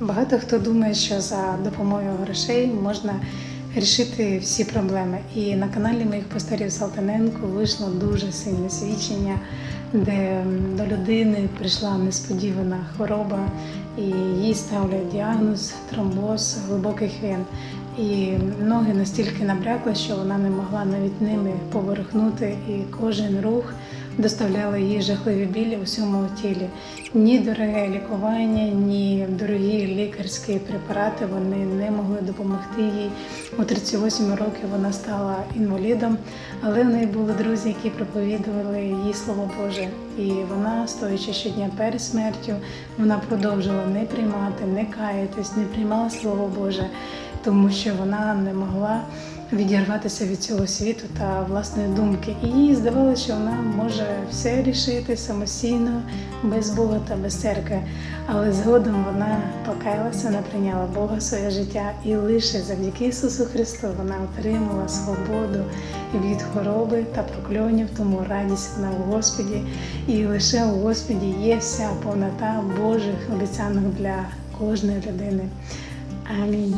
Багато хто думає, що за допомогою грошей можна рішити всі проблеми. І на каналі моїх пасторів Салтаненко вийшло дуже сильне свідчення, де до людини прийшла несподівана хвороба, і їй ставлять діагноз тромбоз глибоких вен. І ноги настільки набрякли, що вона не могла навіть ними поворухнути, і кожен рух доставляли їй жахливі білі у всьому тілі. Ні дороге лікування, ні дорогі лікарські препарати вони не могли допомогти їй. У 38 років вона стала інвалідом, але в неї були друзі, які проповідували їй слово Боже. І вона, стоячи щодня перед смертю, вона продовжила не приймати, не каятись, не приймала слово Боже, тому що вона не могла відірватися від цього світу та власної думки. І їй здавалося, що вона може все рішити самостійно, без Бога та без церкви. Але згодом вона покаялася, вона прийняла Бога своє життя, і лише завдяки Ісусу Христу вона отримала свободу від хвороби та прокльонів, тому радість вона в Господі. І лише у Господі є вся повнота Божих обіцянок для кожної людини. Амінь.